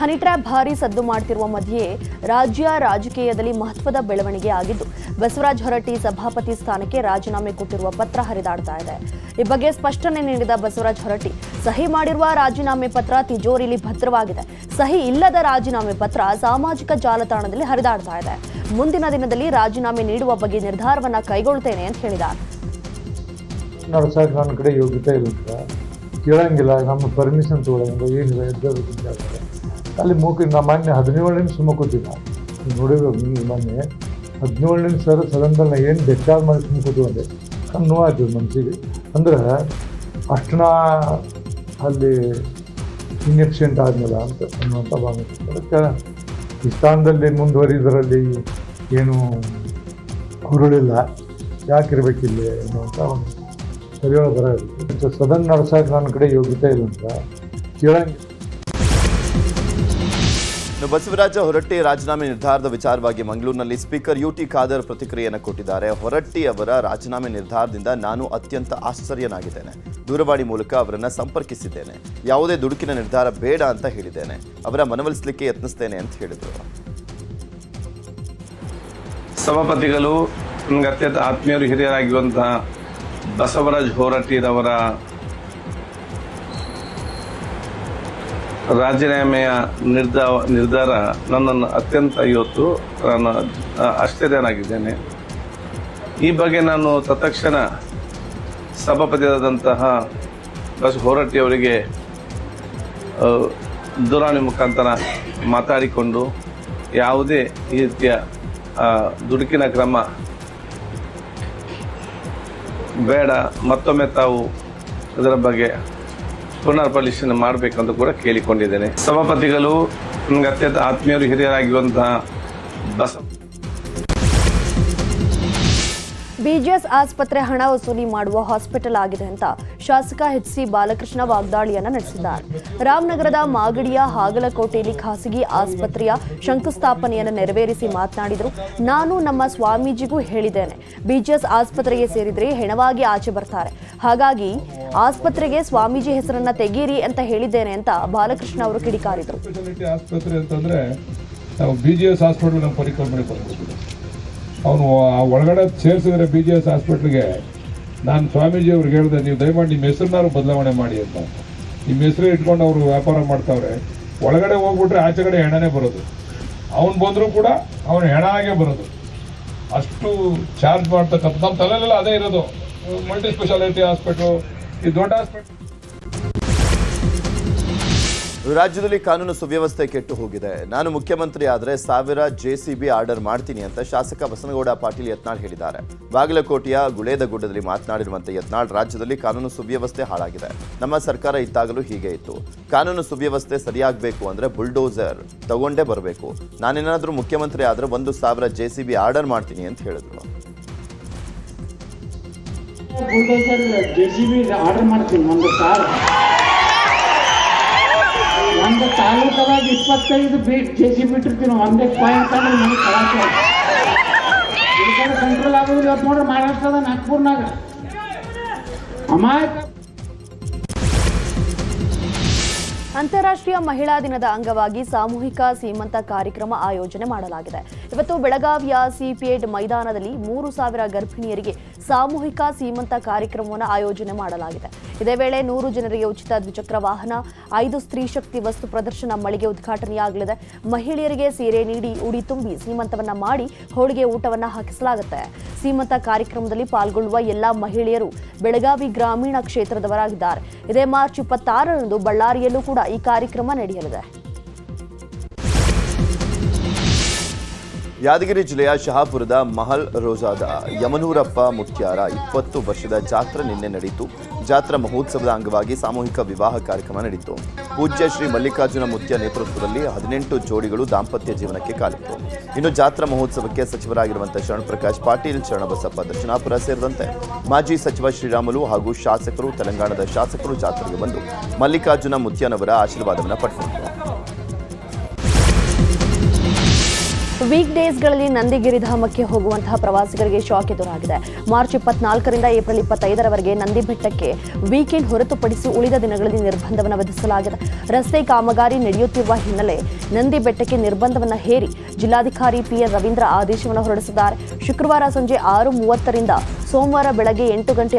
Honey trap ಭಾರಿ ಸದ್ದು ಮಾಡ್ತಿರುವ ಮಧ್ಯೆ ರಾಜ್ಯ ರಾಜಕೀಯದಲ್ಲಿ ಮಹತ್ವದ ಬೆಳವಣಿಗೆ ಆಗಿದ್ದು, ಬಸವರಾಜ ಹೊರಟ್ಟಿ ಸಭಾಪತಿ ಸ್ಥಾನಕ್ಕೆ ರಾಜೀನಾಮೆ ಕೊಟ್ಟಿರುವ ಪತ್ರ ಹರಿದಾಡ್ತಾ ಇದೆ. ಈ ಬಗ್ಗೆ ಸ್ಪಷ್ಟನೆ ನೀಡಿದ ಬಸವರಾಜ ಹೊರಟ್ಟಿ, ಸಹಿ ಮಾಡಿರುವ ರಾಜೀನಾಮೆ ಪತ್ರ ತಿಜೋರಿಲಿ ಭದ್ರವಾಗಿದೆ. ಸಹಿ ಇಲ್ಲದ ರಾಜೀನಾಮೆ ಪತ್ರ ಸಾಮಾಜಿಕ ಜಾಲತಾಣದಲ್ಲಿ ಹರಿದಾಡ್ತಾ ಇದೆ. ಮುಂದಿನ ದಿನದಲ್ಲಿ ರಾಜೀನಾಮೆ ನೀಡುವ ಬಗ್ಗೆ ನಿರ್ಧಾರವನ್ನ ಕೈಗೊಳ್ಳುತ್ತೇನೆ ಅಂತ ಹೇಳಿದ್ದಾರೆ. ಕಡೆ ಯೋಗ್ಯತೆ ಕೇಳಂಗಿಲ್ಲ, ನಮ್ಮ ಪರ್ಮಿಷನ್ ತೊಗೊಳಂಗಿಲ್ಲ, ಏನಿಲ್ಲ ಎದ್ದ ಅಲ್ಲಿ ಮೂಕ ನಮ್ಮ ಮೊನ್ನೆ ಹದಿನೇಳು ನಿಮಿಷ ಸುಮ್ಮ ಕೂತಿದ್ದ ನೋಡಿದ್ರು ನೀವು ಮೊನ್ನೆ ಹದಿನೇಳು ನಿಮಿಷ ಸರ್ ಸದನದಲ್ಲಿ ನಾ ಏನು ಡಿಸ್ಚಾರ್ಜ್ ಮಾಡಿ ಕೂತ್ಕೊಂಡೆ ಕಣ್ಣು ನೋವಾಗ್ತದೆ ಮನಸ್ಸಿಗೆ ಅಂದ್ರೆ ಅಷ್ಟು ನಾ ಅಲ್ಲಿ ಇನ್ಎಫಿಷಿಯಂಟ್ ಆದ್ಮೇಲೆ ಅಂತ ಅನ್ನುವಂಥ ಭಾವನೆ. ಅದಕ್ಕೆ ಈ ಸ್ಥಾನದಲ್ಲಿ ಮುಂದುವರಿದರಲ್ಲಿ ಏನು ಹುರುಳಿಲ್ಲ, ಯಾಕಿರ್ಬೇಕಿಲ್ಲ ಅನ್ನುವಂಥ ಒಂದು ಸರಿಯಾದ ಬರ ಸದನ ನಡ್ಸಕ್ಕೆ ನನ್ನ ಕಡೆ ಯೋಗ್ಯತೆ ಇಲ್ಲ ಅಂತ. ಕೇಳಂಗಿಲ್ಲ ಇನ್ನು ಬಸವರಾಜ ಹೊರಟ್ಟಿ ರಾಜೀನಾಮೆ ನಿರ್ಧಾರದ ವಿಚಾರವಾಗಿ ಮಂಗಳೂರಿನಲ್ಲಿ ಸ್ಪೀಕರ್ ಯು ಟಿ ಖಾದರ್ ಪ್ರತಿಕ್ರಿಯೆಯನ್ನು ಕೊಟ್ಟಿದ್ದಾರೆ. ಹೊರಟ್ಟಿ ಅವರ ರಾಜೀನಾಮೆ ನಿರ್ಧಾರದಿಂದ ನಾನು ಅತ್ಯಂತ ಆಶ್ಚರ್ಯನಾಗಿದ್ದೇನೆ. ದೂರವಾಣಿ ಮೂಲಕ ಅವರನ್ನು ಸಂಪರ್ಕಿಸಿದ್ದೇನೆ. ಯಾವುದೇ ದುಡುಕಿನ ನಿರ್ಧಾರ ಬೇಡ ಅಂತ ಹೇಳಿದ್ದೇನೆ. ಅವರ ಮನವೊಲಿಸಲಿಕ್ಕೆ ಯತ್ನಿಸ್ತೇನೆ ಅಂತ ಹೇಳಿದರು. ಸಭಾಪತಿಗಳು ನನಗೆ ಅತ್ಯಂತ ಆತ್ಮೀಯರು ಹಿರಿಯರಾಗಿರುವಂತಹ ಬಸವರಾಜ್ ಹೋರಾಟಿರವರ ರಾಜೀನಾಮೆಯ ನಿರ್ಧಾರ ನಿರ್ಧಾರ ನನ್ನನ್ನು ಅತ್ಯಂತ ಇವತ್ತು ನಾನು ಆಶ್ಚರ್ಯನಾಗಿದ್ದೇನೆ. ಈ ಬಗ್ಗೆ ನಾನು ತತ್ಕ್ಷಣ ಸಭಾಪತಿಯಾದಂತಹ ಬಸ್ ಹೋರಾಟಿಯವರಿಗೆ ದೂರವಾಣಿ ಮುಖಾಂತರ ಮಾತಾಡಿಕೊಂಡು ಯಾವುದೇ ರೀತಿಯ ದುಡುಕಿನ ಕ್ರಮ ಬೇಡ, ಮತ್ತೊಮ್ಮೆ ತಾವು ಇದರ ಬಗ್ಗೆ ಪುನರ್ ಪರಿಶೀಲನೆ ಮಾಡಬೇಕಂತ ಕೂಡ ಕೇಳಿಕೊಂಡಿದ್ದೇನೆ. ಸಭಾಪತಿಗಳು ನನಗೆ ಅತ್ಯಂತ ಆತ್ಮೀಯರು ಹಿರಿಯರಾಗಿರುವಂತಹ ಬಸ ಬಿಜಿಎಸ್ ಆಸ್ಪತ್ರೆ ಹಣ ವಸೂಲಿ ಮಾಡುವ ಹಾಸ್ಪಿಟಲ್ ಆಗಿದೆ ಅಂತ ಶಾಸಕ ಎಚ್ ಸಿ ಬಾಲಕೃಷ್ಣ ವಾಗ್ದಾಳಿಯನ್ನ ನಡೆಸಿದ್ದಾರೆ. ರಾಮನಗರದ ಮಾಗಡಿಯ ಹಾಗಲಕೋಟೆಯಲ್ಲಿ ಖಾಸಗಿ ಆಸ್ಪತ್ರೆಯ ಶಂಕುಸ್ಥಾಪನೆಯನ್ನು ನೆರವೇರಿಸಿ ಮಾತನಾಡಿದರು. ನಾನು ನಮ್ಮ ಸ್ವಾಮೀಜಿಗೂ ಹೇಳಿದ್ದೇನೆ, ಬಿಜಿಎಸ್ ಆಸ್ಪತ್ರೆಗೆ ಸೇರಿದರೆ ಹೆಣವಾಗಿ ಆಚೆ ಬರ್ತಾರೆ. ಹಾಗಾಗಿ ಆಸ್ಪತ್ರೆಗೆ ಸ್ವಾಮೀಜಿ ಹೆಸರನ್ನ ತೆಗೀರಿ ಅಂತ ಹೇಳಿದ್ದೇನೆ ಅಂತ ಬಾಲಕೃಷ್ಣ ಅವರು ಕಿಡಿಕಾರಿದರು. ನಾವು ಬಿ ಜಿ ಎಸ್ ಹಾಸ್ಪಿಟಲ್ ನಮ್ಮ ಪರಿಕಲ್ಪನೆ ಅವನು ಒಳಗಡೆ ಸೇರಿಸಿದ್ರೆ ಬಿ ಜಿ ಎಸ್ ಹಾಸ್ಪಿಟ್ಲಿಗೆ ನಾನು ಸ್ವಾಮೀಜಿ ಅವ್ರಿಗೆ ಹೇಳಿದೆ, ನೀವು ದಯಮಾಡಿ ನಿಮ್ಮ ಹೆಸರನ್ನಾರು ಬದಲಾವಣೆ ಮಾಡಿ ಅಂತ. ನಿಮ್ಮ ಹೆಸರು ಇಟ್ಕೊಂಡು ಅವರು ವ್ಯಾಪಾರ ಮಾಡ್ತಾವ್ರೆ. ಒಳಗಡೆ ಹೋಗ್ಬಿಟ್ರೆ ಆಚೆ ಕಡೆ ಹೆಣನೇ ಬರೋದು. ಅವನು ಬಂದರೂ ಕೂಡ ಅವನು ಹೆಣ ಆಗೇ ಬರೋದು. ಅಷ್ಟು ಚಾರ್ಜ್ ಮಾಡ್ತಕ್ಕಂಥ ನಮ್ಮ ಅದೇ ಇರೋದು. ಮಲ್ಟಿ ಸ್ಪೆಷಾಲಿಟಿ ಹಾಸ್ಪಿಟ್ಲು ಈ ದೊಡ್ಡ ಹಾಸ್ಪಿಟ್ಲ್ ರಾಜ್ಯದಲ್ಲಿ ಕಾನೂನು ಸುವ್ಯವಸ್ಥೆ ಕೆಟ್ಟು ಹೋಗಿದೆ. ನಾನು ಮುಖ್ಯಮಂತ್ರಿ ಆದರೆ ಸಾವಿರ ಜೆಸಿಬಿ ಆರ್ಡರ್ ಮಾಡ್ತೀನಿ ಅಂತ ಶಾಸಕ ಬಸನಗೌಡ ಪಾಟೀಲ್ ಯತ್ನಾಳ್ ಹೇಳಿದ್ದಾರೆ. ಬಾಗಲಕೋಟೆಯ ಗುಳೇದಗುಡ್ಡದಲ್ಲಿ ಮಾತನಾಡಿರುವಂತೆ ಯತ್ನಾಳ್, ರಾಜ್ಯದಲ್ಲಿ ಕಾನೂನು ಸುವ್ಯವಸ್ಥೆ ಹಾಳಾಗಿದೆ. ನಮ್ಮ ಸರ್ಕಾರ ಇದ್ದಾಗಲೂ ಹೀಗೆ ಇತ್ತು. ಕಾನೂನು ಸುವ್ಯವಸ್ಥೆ ಸರಿಯಾಗಬೇಕು ಅಂದ್ರೆ ಬುಲ್ಡೋಸರ್ ತಗೊಂಡೇ ಬರಬೇಕು. ನಾನೇನಾದರೂ ಮುಖ್ಯಮಂತ್ರಿ ಆದರೆ ಒಂದು ಸಾವಿರ ಜೆಸಿಬಿ ಆರ್ಡರ್ ಮಾಡ್ತೀನಿ ಅಂತ ಹೇಳಿದ್ರು. ಆರ್ಡರ್ ಮಾಡ್ತೀನಿ, ಒಂದು ಒಂದು ತಾಲೂಕದಾಗ ಇಪ್ಪತ್ತೈದು ಬೀಟ್ ಕೆ ಜಿ ಬಿ ಇಟ್ಟಿರ್ತೀನಿ ಒಂದೇ ಪಾಯಿಂಟ್ ಅಂದ್ರೆ ನಮಗೆ ಕಡೆ ಕಂಟ್ರೋಲ್ ಆಗೋದು ಇವತ್ತು ನೋಡ್ರಿ ಮಹಾರಾಷ್ಟ್ರದ ನಾಗ್ಪುರ್ನಾಗ. ಅಮಾಯಕ ಅಂತಾರಾಷ್ಟ್ರೀಯ ಮಹಿಳಾ ದಿನದ ಅಂಗವಾಗಿ ಸಾಮೂಹಿಕ ಸೀಮಂತ ಕಾರ್ಯಕ್ರಮ ಆಯೋಜನೆ ಮಾಡಲಾಗಿದೆ. ಇವತ್ತು ಬೆಳಗಾವಿಯ ಸಿಪಿಎಡ್ ಮೈದಾನದಲ್ಲಿ ಮೂರು ಸಾವಿರ ಗರ್ಭಿಣಿಯರಿಗೆ ಸಾಮೂಹಿಕ ಸೀಮಂತ ಕಾರ್ಯಕ್ರಮವನ್ನು ಆಯೋಜನೆ ಮಾಡಲಾಗಿದೆ. ಇದೇ ವೇಳೆ ನೂರು ಜನರಿಗೆ ಉಚಿತ ದ್ವಿಚಕ್ರ ವಾಹನ, ಐದು ಸ್ತ್ರೀ ಶಕ್ತಿ ವಸ್ತು ಪ್ರದರ್ಶನ ಮಳಿಗೆ ಉದ್ಘಾಟನೆಯಾಗಲಿದೆ. ಮಹಿಳೆಯರಿಗೆ ಸೀರೆ ನೀಡಿ ಉಡಿ ತುಂಬಿ ಸೀಮಂತವನ್ನ ಮಾಡಿ ಹೋಳಿಗೆ ಊಟವನ್ನ ಹಾಕಿಸಲಾಗುತ್ತೆ. ಸೀಮಂತ ಕಾರ್ಯಕ್ರಮದಲ್ಲಿ ಪಾಲ್ಗೊಳ್ಳುವ ಎಲ್ಲಾ ಮಹಿಳೆಯರು ಬೆಳಗಾವಿ ಗ್ರಾಮೀಣ ಕ್ಷೇತ್ರದವರಾಗಿದ್ದಾರೆ. ಇದೇ ಮಾರ್ಚ್ ಇಪ್ಪತ್ತಾರರಂದು ಬಳ್ಳಾರಿಯಲ್ಲೂ ಕೂಡ ಈ ಕಾರ್ಯಕ್ರಮ ನಡೆಯಲಿದೆ. ಯಾದಗಿರಿ ಜಿಲ್ಲೆಯ ಶಹಾಪುರದ ಮಹಲ್ ರೋಜಾದ ಯಮನೂರಪ್ಪ ಮುತ್ಯಾರ ಇಪ್ಪತ್ತು ವರ್ಷದ ಜಾತ್ರೆ ನಿನ್ನೆ ನಡೆಯಿತು ಜಾತ್ರಾ ಮಹೋತ್ಸವದ ಅಂಗವಾಗಿ ಸಾಮೂಹಿಕ ವಿವಾಹ ಕಾರ್ಯಕ್ರಮ ನಡೆಯಿತು ಪೂಜ್ಯ ಶ್ರೀ ಮಲ್ಲಿಕಾರ್ಜುನ ಮುತ್ಯ ನೇತೃತ್ವದಲ್ಲಿ ಹದಿನೆಂಟು ಜೋಡಿಗಳು ದಾಂಪತ್ಯ ಜೀವನಕ್ಕೆ ಕಾಲಿತ್ತು. ಇನ್ನು ಜಾತ್ರಾ ಮಹೋತ್ಸವಕ್ಕೆ ಸಚಿವರಾಗಿರುವಂತಹ ಶರಣಪ್ರಕಾಶ್ ಪಾಟೀಲ್, ಶರಣಬಸಪ್ಪ ದಕ್ಷಿಣಾಪುರ ಸೇರಿದಂತೆ ಮಾಜಿ ಸಚಿವ ಶ್ರೀರಾಮುಲು ಹಾಗೂ ಶಾಸಕರು, ತೆಲಂಗಾಣದ ಶಾಸಕರು ಜಾತ್ರೆಗೆ ಬಂದು ಮಲ್ಲಿಕಾರ್ಜುನ ಮುತ್ಯನವರ ಆಶೀರ್ವಾದವನ್ನು ಪಡೆದರು ವೀಕ್ ಡೇಸ್ಗಳಲ್ಲಿ ನಂದಿಗಿರಿಧಾಮಕ್ಕೆ ಹೋಗುವಂತಹ ಪ್ರವಾಸಿಗರಿಗೆ ಶಾಕ್ ಎದುರಾಗಿದೆ. ಮಾರ್ಚ್ ಇಪ್ಪತ್ನಾಲ್ಕರಿಂದ ಏಪ್ರಿಲ್ ಇಪ್ಪತ್ತೈದರವರೆಗೆ ನಂದಿ ಬೆಟ್ಟಕ್ಕೆ ವೀಕೆಂಡ್ ಹೊರತುಪಡಿಸಿ ಉಳಿದ ದಿನಗಳಲ್ಲಿ ನಿರ್ಬಂಧವನ್ನು ವಿಧಿಸಲಾಗಿದೆ. ರಸ್ತೆ ಕಾಮಗಾರಿ ನಡೆಯುತ್ತಿರುವ ಹಿನ್ನೆಲೆ ನಂದಿ ಬೆಟ್ಟಕ್ಕೆ ನಿರ್ಬಂಧವನ್ನು ಹೇರಿ ಜಿಲ್ಲಾಧಿಕಾರಿ ಪಿಎನ್ ರವೀಂದ್ರ ಆದೇಶವನ್ನು ಹೊರಡಿಸಿದ್ದಾರೆ. ಶುಕ್ರವಾರ ಸಂಜೆ ಆರು ಮೂವತ್ತರಿಂದ ಸೋಮವಾರ ಬೆಳಗ್ಗೆ ಎಂಟು ಗಂಟೆ